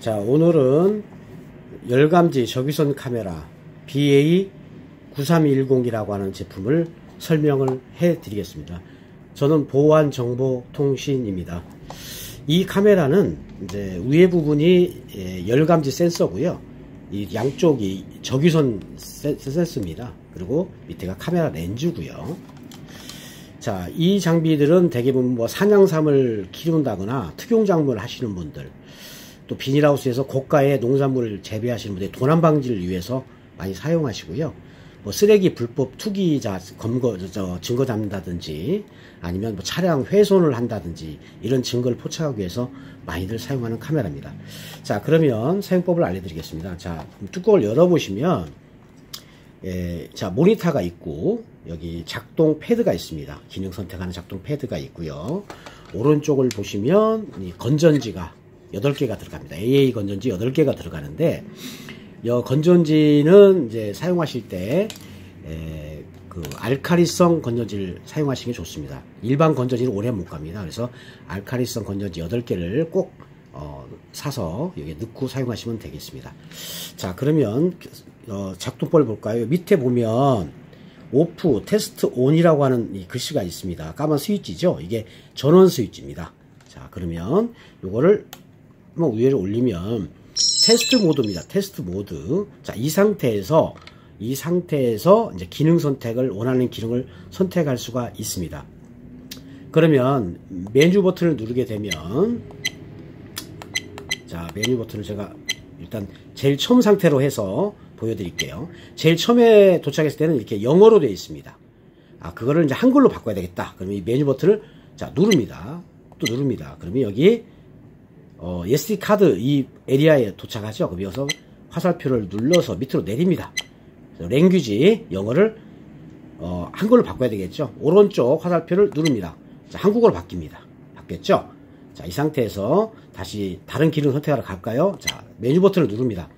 자 오늘은 열감지 적위선 카메라 BA9310이라고 하는 제품을 설명을 해 드리겠습니다. 저는 보안정보통신입니다. 이 카메라는 이제 위에 부분이 예, 열감지 센서고요. 이 양쪽이 적위선 센서입니다. 그리고 밑에가 카메라 렌즈고요. 자, 이 장비들은 대부분 뭐 산양삼을 키운다거나 특용작물을 하시는 분들 또 비닐하우스에서 고가의 농산물을 재배하시는 분들 도난 방지를 위해서 많이 사용하시고요. 뭐 쓰레기 불법 투기자 검거 저 증거 잡는다든지 아니면 뭐 차량 훼손을 한다든지 이런 증거를 포착하기 위해서 많이들 사용하는 카메라입니다. 자 그러면 사용법을 알려드리겠습니다. 자 뚜껑을 열어보시면 예, 자 모니터가 있고 여기 작동 패드가 있습니다. 기능 선택하는 작동 패드가 있고요. 오른쪽을 보시면 이 건전지가 8개가 들어갑니다. AA 건전지 8개가 들어가는데 이 건전지는 이제 사용하실 때 에, 그 알카리성 건전지를 사용하시는 게 좋습니다. 일반 건전지는 오래 못 갑니다. 그래서 알카리성 건전지 8개를 꼭 어, 사서 여기에 넣고 사용하시면 되겠습니다. 자 그러면 어, 작동법을 볼까요? 밑에 보면 오프 테스트 온이라고 하는 이 글씨가 있습니다. 까만 스위치죠. 이게 전원 스위치입니다. 자 그러면 이거를 한번 위에 올리면 테스트 모드입니다. 테스트 모드. 자, 이 상태에서 이 상태에서 이제 기능 선택을 원하는 기능을 선택할 수가 있습니다. 그러면 메뉴 버튼을 누르게 되면 자, 메뉴 버튼을 제가 일단 제일 처음 상태로 해서 보여드릴게요. 제일 처음에 도착했을 때는 이렇게 영어로 되어 있습니다. 아, 그거를 이제 한글로 바꿔야 되겠다. 그러면 이 메뉴 버튼을 자, 누릅니다. 또 누릅니다. 그러면 여기 어, SD 카드 이 에리아에 도착하죠. 그럼 여기서 화살표를 눌러서 밑으로 내립니다. 랭귀지 영어를 어, 한글로 바꿔야 되겠죠. 오른쪽 화살표를 누릅니다. 자, 한국어로 바뀝니다. 바뀌었죠? 자, 이 상태에서 다시 다른 기능 선택하러 갈까요? 자, 메뉴 버튼을 누릅니다.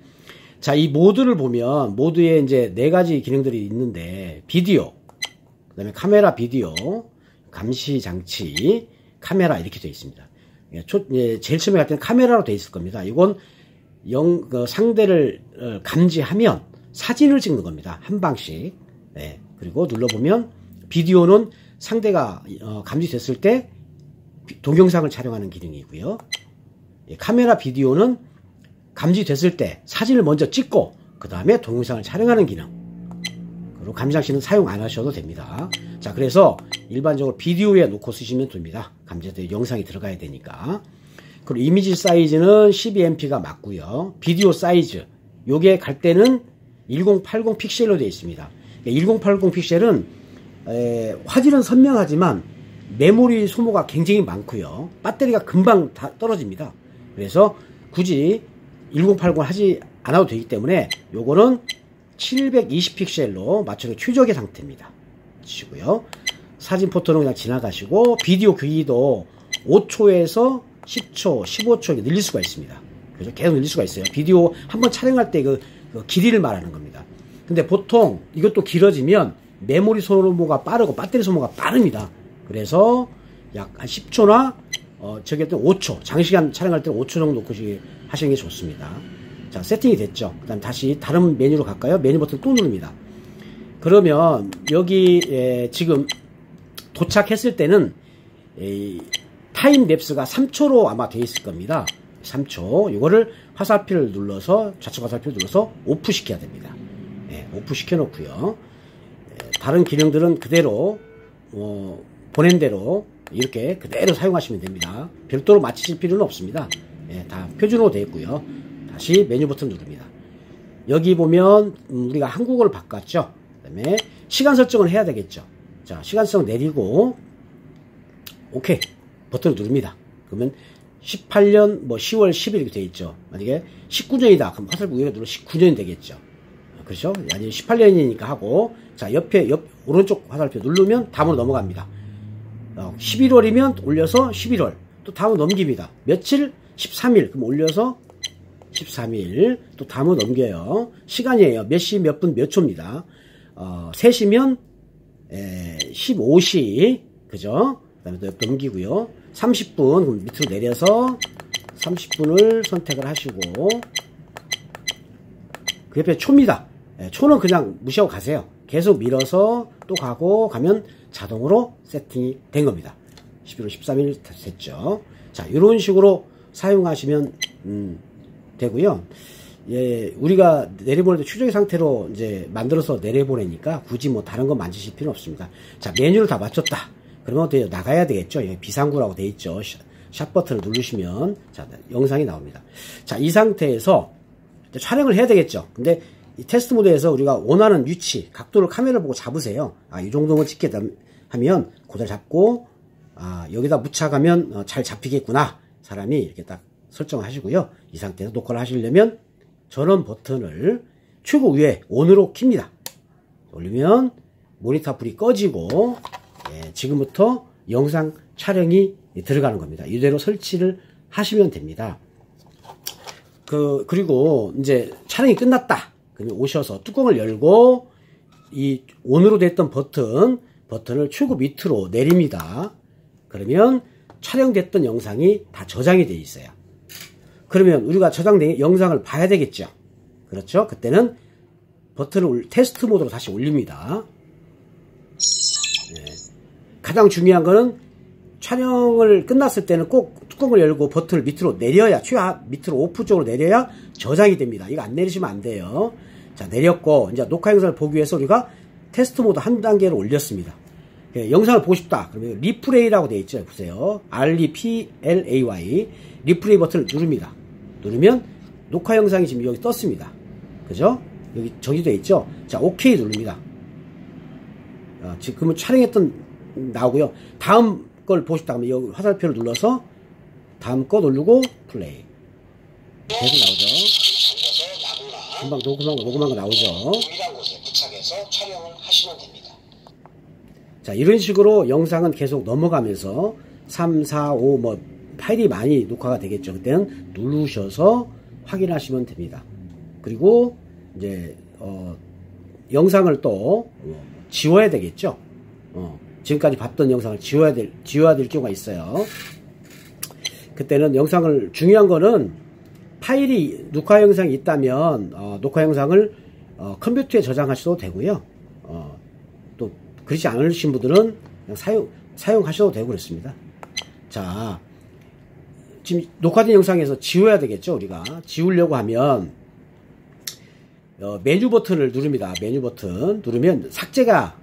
자, 이 모드를 보면 모드에 이제 네 가지 기능들이 있는데 비디오, 그다음에 카메라 비디오, 감시 장치, 카메라 이렇게 되어 있습니다. 예, 초, 예, 제일 처음에 갈 때는 카메라로 되어 있을 겁니다. 이건 영, 그 상대를 어, 감지하면 사진을 찍는 겁니다. 한 방씩. 네. 그리고 눌러보면 비디오는 상대가 어, 감지됐을 때 동영상을 촬영하는 기능이고요. 예, 카메라 비디오는 감지됐을 때 사진을 먼저 찍고 그 다음에 동영상을 촬영하는 기능. 그리고 감지장치는 사용 안 하셔도 됩니다. 자, 그래서 일반적으로 비디오에 놓고 쓰시면 됩니다. 감지될 영상이 들어가야 되니까. 그리고 이미지 사이즈는 12MP가 맞고요. 비디오 사이즈 요게 갈 때는 1080 픽셀로 되어 있습니다. 1080 픽셀은 에, 화질은 선명하지만 메모리 소모가 굉장히 많고요. 배터리가 금방 다 떨어집니다. 그래서 굳이 1080 하지 않아도 되기 때문에 요거는 720 픽셀로 맞춰서 최적의 상태입니다. 치고요. 사진 포토는 그냥 지나가시고 비디오 크기도 5초에서 10초, 15초 늘릴 수가 있습니다. 그래서 계속 늘릴 수가 있어요. 비디오 한번 촬영할 때그 그 길이를 말하는 겁니다. 근데 보통 이것도 길어지면 메모리 소모가 빠르고 배터리 소모가 빠릅니다. 그래서 약 한 10초나 어, 저기 할 5초, 장시간 촬영할 때는 5초 정도 놓고 하시는 게 좋습니다. 자, 세팅이 됐죠. 그 다음 다시 다른 메뉴로 갈까요? 메뉴 버튼 또 누릅니다. 그러면 여기 에, 지금 도착했을 때는 에, 타임 랩스가 3초로 아마 되어 있을 겁니다. 3초. 이거를 화살표를 눌러서 좌측 화살표를 눌러서 오프 시켜야 됩니다. 예, 오프 시켜 놓고요. 예, 다른 기능들은 그대로 어, 보낸 대로 이렇게 그대로 사용하시면 됩니다. 별도로 맞추실 필요는 없습니다. 예, 다 표준으로 되어 있고요. 다시 메뉴 버튼 누릅니다. 여기 보면 음, 우리가 한국어를 바꿨죠. 그 다음에 시간 설정을 해야 되겠죠. 자, 시간 설정 내리고 오케이 버튼을 누릅니다. 그러면 18년 뭐 10월 10일 이렇게 되어 있죠. 만약에 19년이다. 그럼 화살표 위에 눌러 19년이 되겠죠. 그렇죠? 아니 18년이니까 하고 자 옆에 옆 오른쪽 화살표 누르면 다음으로 넘어갑니다. 어, 11월이면 올려서 11월 또 다음으로 넘깁니다. 며칠 13일 그럼 올려서 13일 또 다음으로 넘겨요. 시간이에요. 몇 시 몇 분몇 초입니다. 어, 3시면 에, 15시 그죠? 그 다음에 또 넘기고요. 30분 그럼 밑으로 내려서 30분을 선택을 하시고 그 옆에 초입니다. 예, 초는 그냥 무시하고 가세요. 계속 밀어서 또 가고 가면 자동으로 세팅이 된 겁니다. 11월 13일 됐죠. 자, 이런 식으로 사용하시면 음, 되고요. 예, 우리가 내려보낼 때 추적의 상태로 이제 만들어서 내려보내니까 굳이 뭐 다른 거 만지실 필요 없습니다. 자, 메뉴를 다 맞췄다. 그러면 어때요? 나가야 되겠죠? 여기 비상구라고 돼 있죠. 샷 버튼을 누르시면 자, 영상이 나옵니다. 자, 이 상태에서 촬영을 해야 되겠죠. 근데 이 테스트 모드에서 우리가 원하는 위치, 각도를 카메라 보고 잡으세요. 아, 이 정도면 찍겠다 하면 그대로 잡고 아, 여기다 묻혀가면 어, 잘 잡히겠구나. 사람이 이렇게 딱 설정하시고요. 이 상태에서 녹화를 하시려면 전원 버튼을 최고 위에 ON으로 킵니다. 올리면 모니터 불이 꺼지고 예, 지금부터 영상 촬영이 들어가는 겁니다. 이대로 설치를 하시면 됩니다. 그 그리고 이제 촬영이 끝났다. 그러면 오셔서 뚜껑을 열고 이 ON으로 됐던 버튼 버튼을 최고 밑으로 내립니다. 그러면 촬영됐던 영상이 다 저장이 되어 있어요. 그러면 우리가 저장된 영상을 봐야 되겠죠. 그렇죠? 그때는 버튼을 테스트 모드로 다시 올립니다. 네. 가장 중요한 거는 촬영을 끝났을 때는 꼭 뚜껑을 열고 버튼을 밑으로 내려야 최하 밑으로 오프 쪽으로 내려야 저장이 됩니다. 이거 안 내리시면 안 돼요. 자 내렸고 이제 녹화 영상을 보기 위해서 우리가 테스트 모드 한 단계를 올렸습니다. 예, 영상을 보고 싶다. 그러면 리플레이라고 되어 있죠. 보세요. R-E-P-L-A-Y 리플레이 버튼을 누릅니다. 누르면 녹화 영상이 지금 여기 떴습니다. 그죠? 여기 정지되어 있죠? 자, OK 누릅니다. 어, 지금은 촬영했던 나오고요. 다음 걸 보고 싶다 하면 여기 화살표를 눌러서 다음 거 누르고 플레이. 계속 나오죠. 금방 녹음한 거, 녹음한 거 나오죠. 자, 이런 식으로 영상은 계속 넘어가면서 3, 4, 5, 뭐, 파일이 많이 녹화가 되겠죠. 그때는 누르셔서 확인하시면 됩니다. 그리고 이제, 어, 영상을 또 어, 지워야 되겠죠. 어, 지금까지 봤던 영상을 지워야 될, 지워야 될 경우가 있어요. 그때는 영상을, 중요한 거는 파일이, 녹화 영상이 있다면, 어, 녹화 영상을 어, 컴퓨터에 저장하셔도 되고요. 어, 또 그렇지 않으신 분들은 사용, 사용하셔도 되고 그렇습니다. 자, 지금 녹화된 영상에서 지워야 되겠죠, 우리가. 지우려고 하면, 어, 메뉴 버튼을 누릅니다. 메뉴 버튼 누르면 삭제가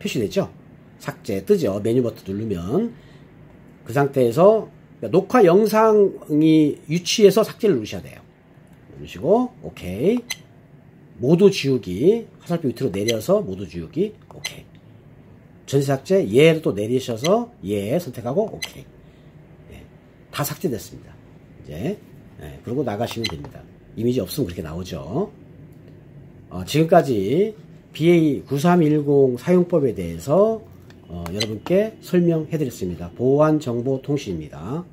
표시되죠. 삭제 뜨죠. 메뉴 버튼 누르면 그 상태에서 녹화 영상이 유치해서 삭제를 누르셔야 돼요. 누르시고 오케이 모두 지우기 화살표 밑으로 내려서 모두 지우기 오케이 전체 삭제 예를 또 내리셔서 예 선택하고 오케이 예, 다 삭제됐습니다. 이제 예, 그러고 나가시면 됩니다. 이미지 없으면 그렇게 나오죠. 어, 지금까지 BA9310 사용법에 대해서 어, 여러분께 설명해 드렸습니다. 보안 정보 통신입니다.